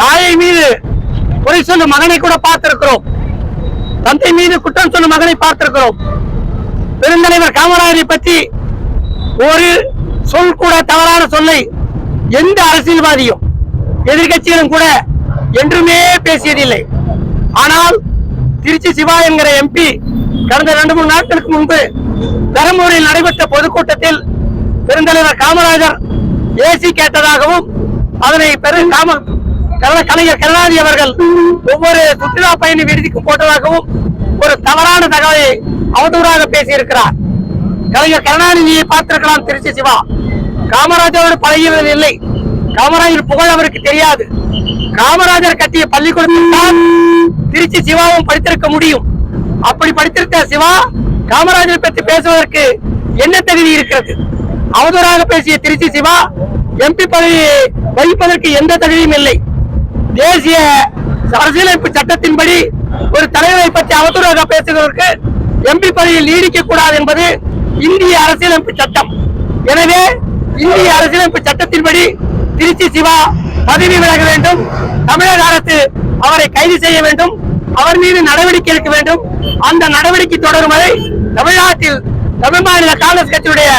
தாயை மீது குறை சொன்ன மகனை கூட பார்த்திருக்கிறோம். தந்தை மீது குற்றம் சொல்லும் மகனை பார்த்திருக்கிறோம். பெருந்தலைவர் காமராஜரை பற்றி ஒரு சொல் கூட தவறான சொல்லை எந்த அரசியல்வாதியும் எதிர்கட்சிகளும் கூட என்றுமே பேசியதில்லை. ஆனால் திருச்சி சிவா என்கிற எம்பி கடந்த ரெண்டு மூணு நாட்களுக்கு முன்பு தருமபுரியில் நடைபெற்ற பொதுக்கூட்டத்தில் பெருந்தலைவர் காமராஜர் ஏசி கேட்டதாகவும் அதனை பெரு காம கலைஞர் கருணாநிதி அவர்கள் ஒவ்வொரு சுற்றுலா பயணி விடுதிக்கு போட்டதாகவும் ஒரு தவறான தகவலை அவதூறாக பேசியிருக்கிறார். கலைஞர் கருணாநிதியை பார்த்திருக்கலாம் திருச்சி சிவா. காமராஜரோடு பழகியவர்கள் இல்லை. காமராஜர் புகழ் அவருக்கு தெரியாது. காமராஜர் கட்டிய பள்ளிக்கூடத்தில்தான் திருச்சி சிவாவும் படித்திருக்க முடியும். அப்படி படித்திருக்க சிவா காமராஜரை பற்றி பேசுவதற்கு என்ன தகுதி இருக்கிறது? அவதூறாக பேசிய திருச்சி சிவா எம்பி பதவியை வகிப்பதற்கு எந்த தகுதியும் இல்லை. தேசிய அரசியலமைப்பு சட்டத்தின்படி ஒரு தலைவரை பற்றி அவதூறாக பேசுகிறவருக்கு எம்பி பதவியில் நீடிக்க கூடாது என்பது இந்திய அரசியலமைப்பு சட்டம். எனவே இந்திய அரசியலமைப்பு சட்டத்தின்படி திருச்சி சிவா பதவி விலக வேண்டும். தமிழக அரசு அவரை கைது செய்ய வேண்டும். அவர் மீது நடவடிக்கை எடுக்க வேண்டும். அந்த நடவடிக்கை தொடரும் வரை தமிழ்நாட்டில் தமிழ் மாநில காங்கிரஸ் கட்சியுடைய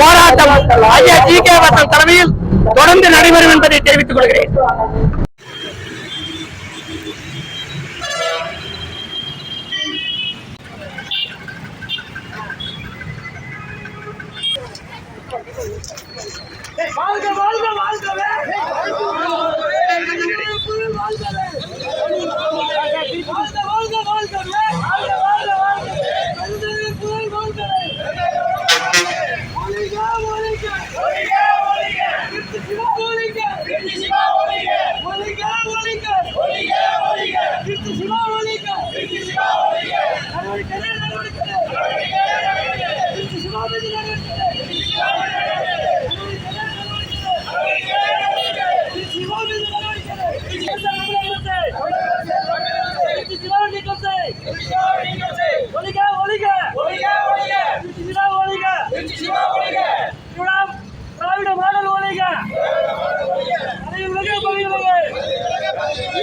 போராட்டம் ஐயா ஜி கே வசன் தலைமையில் தொடர்ந்து நடைபெறும் என்பதை தெரிவித்துக் கொள்கிறேன். வாழ்க வாழ்க வாழ்க சிவா ஒளிக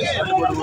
Yeah.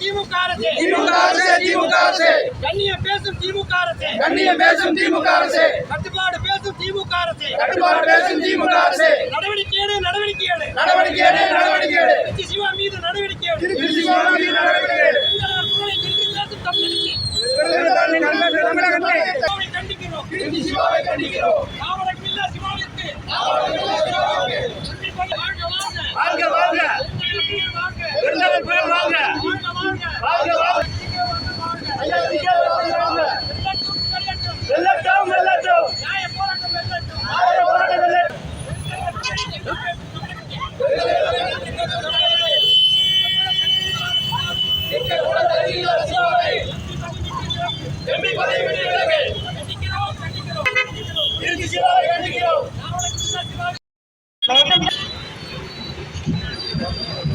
திமுக அரசு. திமுக அரசு திமுக அரசு. கண்ணியம் பேசும் திமுக அரசு. கண்ணியம் பேசும் திமுக அரசு. கட்டுப்பாடு பேசும் திமுக அரசு. கட்டுப்பாடு பேசும் திமுக அரசு. நடவடிக்கை எடு நடவடிக்கை எடு. நடவடிக்கை எடு நடவடிக்கை எடு. திருச்சி சிவா மீது நடவடிக்கை எடு. திருச்சி சிவா மீது நடவடிக்கை எடு. கண்டிக்கிறோம். கண்டிக்கிறோம் காவலர்கள் இல்லா சிவாவிற்கு நன்றி பண்ணி வாழ்க வாழ்க வாழ்க வாழ்க வாழ்க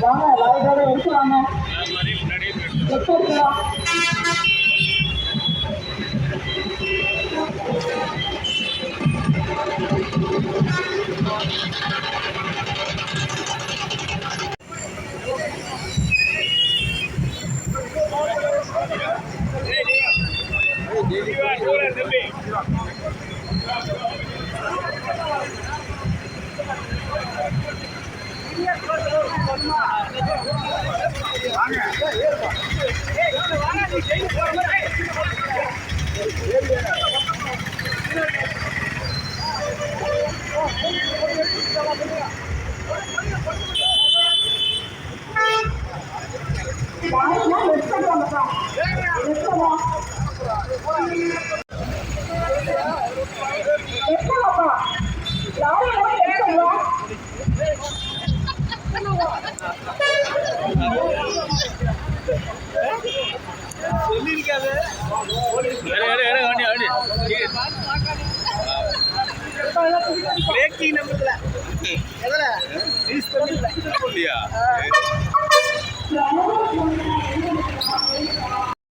வாங்க லாரியோட எடுத்து வாங்க எச்சரிக்கையா லாரினா லெஃப்ட் சைடு பிரேக்கிங் நம்பர்ல எதுல ரீஸ் பண்ணல இல்லையா